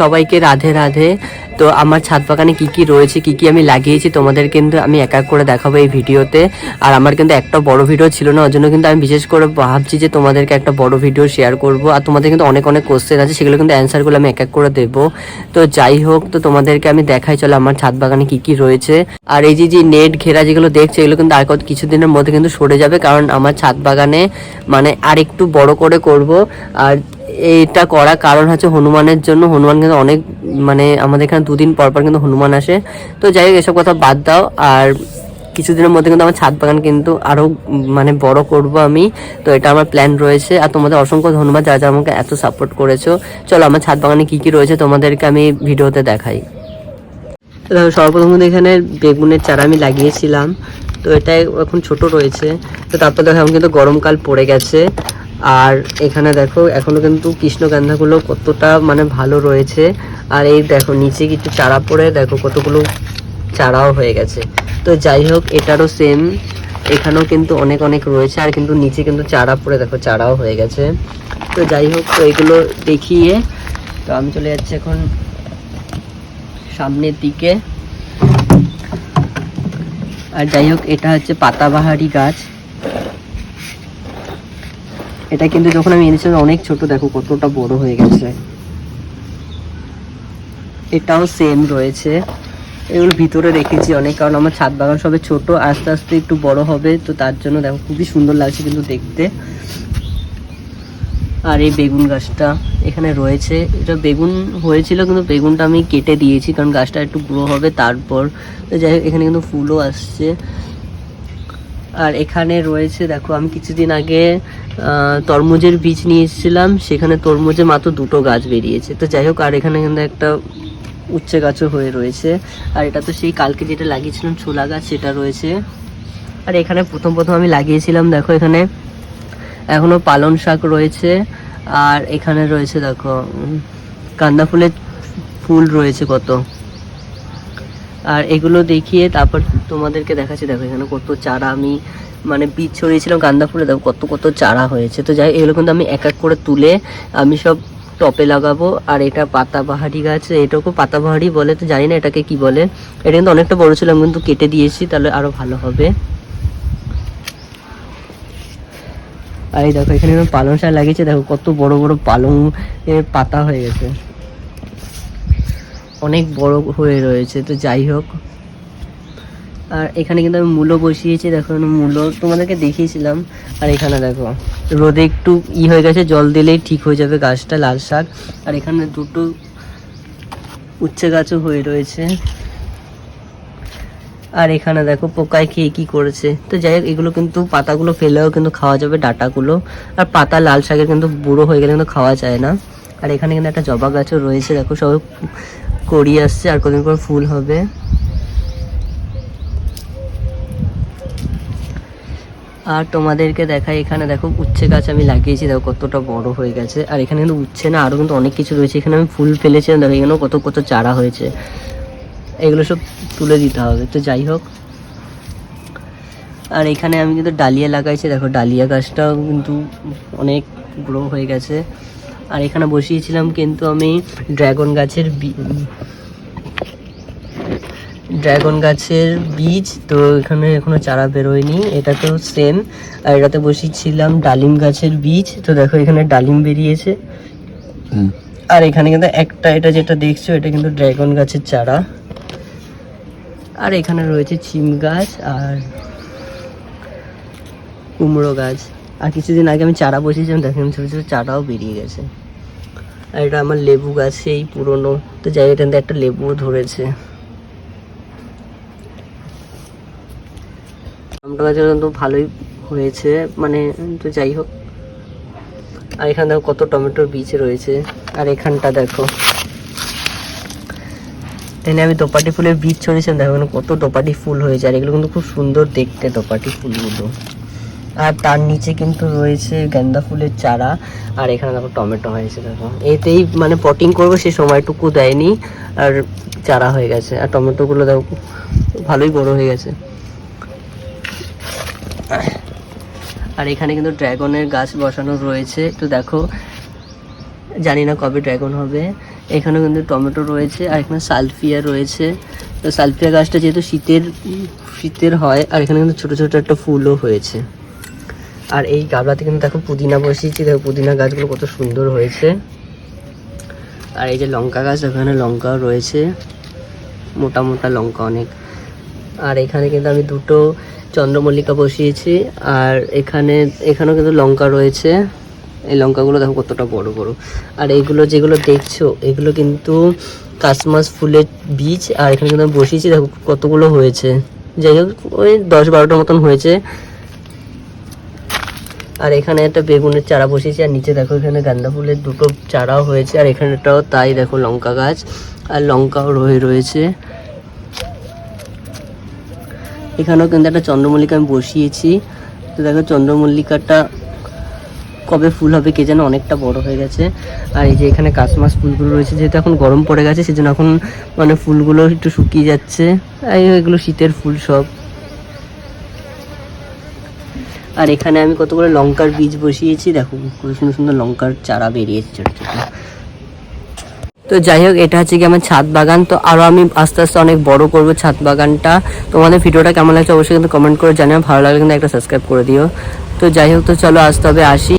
সবাইকে রাধে রাধে। তো আমার ছাদ বাগানে কি কি রয়েছে, কি কি আমি লাগিয়েছি তোমাদের কিন্তু আমি এক এক করে দেখাবো এই ভিডিওতে। আর আমার কিন্তু একটা বড় ভিডিও ছিল না, ওর জন্য কিন্তু আমি বিশেষ করে ভাবছি যে তোমাদেরকে একটা বড় ভিডিও শেয়ার করব। আর তোমাদের কিন্তু অনেক অনেক কোশ্চেন আছে, সেগুলো কিন্তু অ্যান্সারগুলো আমি এক এক করে দেবো। তো যাই হোক, তো তোমাদেরকে আমি দেখাই, চলো আমার ছাদ বাগানে কি কি রয়েছে। আর এই যে যে নেট ঘেরা যেগুলো দেখছ, এগুলো কিন্তু আর কত কিছুদিনের মধ্যে কিন্তু সরে যাবে, কারণ আমার ছাদ বাগানে মানে আর একটু বড় করে করব। আর এইটা করা কারণ হচ্ছে হনুমানের জন্য। হনুমান কিন্তু অনেক মানে আমাদের এখানে দুদিন পর পর কিন্তু হনুমান আসে। তো যাই হোক, এসব কথা বাদ দাও। আর কিছুদিনের মধ্যে কিন্তু আমার ছাদ বাগান কিন্তু আরও মানে বড় করব আমি। তো এটা আমার প্ল্যান রয়েছে। আর তোমাদের অসংখ্য ধন্যবাদ যারা যারা আমাকে এত সাপোর্ট করেছ। চলো, আমার ছাদ বাগানে কী কী রয়েছে তোমাদেরকে আমি ভিডিওতে দেখাই। তো সর্বপ্রথম এখানে বেগুনের চারা আমি লাগিয়েছিলাম। তো এটা এখন ছোট রয়েছে। তো তারপর দেখো, এখন কিন্তু গরমকাল পড়ে গেছে। আর এখানে দেখো, এখনও কিন্তু কৃষ্ণকান্ধাগুলো কতটা মানে ভালো রয়েছে। আর এই দেখো, নিচে কিছু চারা পড়ে, দেখো কতগুলো চারাও হয়ে গেছে। তো যাই হোক, এটারও সেম এখানেও কিন্তু অনেক অনেক রয়েছে, আর কিন্তু নিচে কিন্তু চারা পড়ে, দেখো চারাও হয়ে গেছে। তো যাই হোক, তো এগুলো দেখিয়ে, তো আমি চলে যাচ্ছি এখন সামনের দিকে। আর যাই হোক, এটা হচ্ছে পাতাবাহারি গাছ। এটা কিন্তু যখন আমি এনেছিলাম অনেক ছোট, দেখো কতটা বড় হয়ে গেছে। এটাও সেম রয়েছে। এগুলো ভিতরে রেখেছি অনেক, কারণ আমার ছাদ বাগান সবে ছোট, আস্তে আস্তে একটু বড় হবে, তো তার জন্য দেখো খুবই সুন্দর লাগছে কিন্তু দেখতে। আর এই বেগুন গাছটা এখানে রয়েছে। এটা বেগুন হয়েছিল, কিন্তু বেগুনটা আমি কেটে দিয়েছি, কারণ গাছটা একটু গ্রো হবে তারপর। যাই হোক, এখানে কিন্তু ফুলও আসছে। আর এখানে রয়েছে, দেখো, আমি কিছুদিন আগে তরমুজের বীজ নিয়ে এসেছিলাম, সেখানে তরমুজে মাত্র দুটো গাছ বেরিয়েছে। তো যাই হোক, আর এখানে কিন্তু একটা উচ্ছে গাছও হয়ে রয়েছে। আর এটা তো সেই কালকে যেটা লাগিয়েছিলাম ছোলা গাছ, সেটা রয়েছে। আর এখানে প্রথম প্রথম আমি লাগিয়েছিলাম, দেখো, এখানে এখনও পালন শাক রয়েছে। আর এখানে রয়েছে, দেখো কান্দা ফুলের ফুল রয়েছে কত। আর এগুলো দেখিয়ে তারপর তোমাদেরকে দেখাচ্ছি, দেখো এখানে কত চারা আমি মানে বীজ ছড়িয়েছিলাম গান্দা ফুলে দেখো কত কত চারা হয়েছে। তো যাই, এগুলো কিন্তু আমি এক এক করে তুলে আমি সব টপে লাগাবো। আর এটা পাতাবাহারি গাছ এটাকেও পাতাবাহারি বলে, তো জানি না এটাকে কি বলে। এটা কিন্তু অনেকটা বড় ছিল, আমি কিন্তু কেটে দিয়েছি, তাহলে আরও ভালো হবে। আর এই দেখো, এখানে পালং শাক লাগিয়েছে, দেখো কত বড় বড় পালং পাতা হয়ে গেছে। অনেক বড় হয়ে রয়েছে, তো যাই হোক। আর এখানে কিন্তু আমি মূলো বসিয়েছি, দেখো মূলো তোমাদেরকে দেখিয়েছিলাম। আর এখানে দেখো, রোদে একটু ই হয়ে গেছে, জল দিলেই ঠিক হয়ে যাবে গাছটা, লাল শাক। আর এখানে দুটো উচ্ছে গাছও হয়ে রয়েছে। আর এখানে দেখো, পোকায় খেয়ে কি করেছে। তো যাই হোক, এগুলো কিন্তু পাতাগুলো ফেলেও কিন্তু খাওয়া যাবে ডাটাগুলো। আর পাতা লাল শাকের কিন্তু বুড়ো হয়ে গেলে কিন্তু খাওয়া যায় না। আর এখানে কিন্তু একটা জবা গাছও রয়েছে, দেখো সব কড়ি আসছে আর কদিন পর ফুল হবে? আর তোমাদেরকে দেখাই, এখানে দেখো উচ্ছে গাছ আমি লাগিয়েছি, দেখো কতটা বড় হয়ে গেছে। আর এখানে কিন্তু উচ্ছে না আরও কিন্তু অনেক কিছু রয়েছে। এখানে আমি ফুল ফেলেছিলাম দেখো এখানেও কত কত চারা হয়েছে। এগুলো সব তুলে দিতে হবে, তো যাই হোক। আর এখানে আমি কিন্তু ডালিয়া লাগাইছি, দেখো ডালিয়া গাছটাও কিন্তু অনেক গ্রো হয়ে গেছে। আর এখানে বসিয়েছিলাম কিন্তু আমি ড্রাগন গাছের ড্রাগন গাছের বীজ তো এখানে এখনও চারা বেরোয়নি। এটাতেও সেম আর এটাতে বসিয়েছিলাম ডালিম গাছের বীজ। তো দেখো এখানে ডালিম বেরিয়েছে। আর এখানে কিন্তু একটা এটা যেটা দেখছ এটা কিন্তু ড্রাগন গাছের চারা। আর এখানে রয়েছে চিম গাছ আর কুমড়ো গাছ। আর কিছুদিন আগে আমি চারা বসিয়েছিলাম দেখেন ছোটো ছোটো চারাও বেরিয়ে গেছে। আর এটা আমার লেবু গাছ সেই পুরনো। তো যাই এটাতে একটা লেবুও ধরেছে। টমেটো গাছের তো ভালোই হয়েছে মানে তো যাই হোক। আর এখানে দেখো কত টমেটোর বীজ রয়েছে। আর এখানটা দেখো। এখানে আমি দোপাটি ফুলের বীজ ছড়িয়েছিলাম, দেখো কত দোপাটি ফুল হয়েছে। আর এগুলো কিন্তু খুব সুন্দর দেখতে, দোপাটি ফুলগুলো। আর তার নিচে কিন্তু রয়েছে গেন্দা ফুলের চারা, আর এখানে দেখো টমেটো হয়েছে, দেখো। এতেই মানে পটিং করব, সে সময়টুকু দেয়নি, আর চারা হয়ে গেছে। আর টমেটোগুলো দেখো ভালোই বড় হয়ে গেছে। আর এখানে কিন্তু ড্রাগনের গাছ বসানো রয়েছে। তো দেখো, জানি না কবে ড্রাগন হবে। এখানে কিন্তু টমেটো রয়েছে, আর এখানে সালফিয়া রয়েছে। তো সালফিয়া গাছটা যেহেতু শীতের শীতের হয়, আর এখানে কিন্তু ছোটো ছোটো একটা ফুলও হয়েছে। আর এই গাবলাতে কিন্তু দেখো পুদিনা বসিয়েছি, দেখো পুদিনা গাছগুলো কত সুন্দর হয়েছে। আর এই যে লঙ্কা গাছ, ওখানে লঙ্কাও রয়েছে, মোটা মোটা লঙ্কা অনেক। আর এখানে কিন্তু আমি দুটো চন্দ্রমল্লিকা বসিয়েছি, আর এখানে, এখানেও কিন্তু লঙ্কা রয়েছে। এই লঙ্কাগুলো দেখো কতটা বড় বড়। আর এইগুলো যেগুলো দেখছ, এগুলো কিন্তু কাসমাস ফুলের বীজ, আর এখানে কিন্তু আমি বসিয়েছি, দেখো কতগুলো হয়েছে। যাই হোক, ওই দশ বারোটার মতন হয়েছে। আর এখানে একটা বেগুনের চারা বসিয়েছি আর নিচে দেখো এখানে গাঁদা ফুলের দুটো চারাও হয়েছে, আর এখানেটাও তাই দেখো লঙ্কা গাছ, আর লঙ্কাও রয়ে রয়েছে। এখানেও কিন্তু একটা চন্দ্রমল্লিকা আমি বসিয়েছি। তো দেখো চন্দ্রমল্লিকাটা কবে ফুল হবে কে যেন অনেকটা বড় হয়ে গেছে। আর এই যে এখানে কাশমাস ফুলগুলো রয়েছে, যেহেতু এখন গরম পড়ে গেছে, সেজন্য এখন মানে ফুলগুলো একটু শুকিয়ে যাচ্ছে। এগুলো শীতের ফুল সব। আর এখানে আমি কতগুলো লঙ্কার বীজ বসিয়েছি, দেখো, কত সুন্দর সুন্দর লঙ্কার চারা বেরিয়েছে ছোট ছোট। তো যাই হোক, এটা হচ্ছে কি আমার ছাদ বাগান। তো আরও আমি আস্তে আস্তে অনেক বড় করব ছাদ বাগানটা। তোমাদের ভিডিওটা কেমন লাগছে অবশ্যই কিন্তু কমেন্ট করে জানিও। ভালো লাগলে কিন্তু একটা সাবস্ক্রাইব করে দিও। তো যাই হোক, তো চলো আসতে হবে আসি।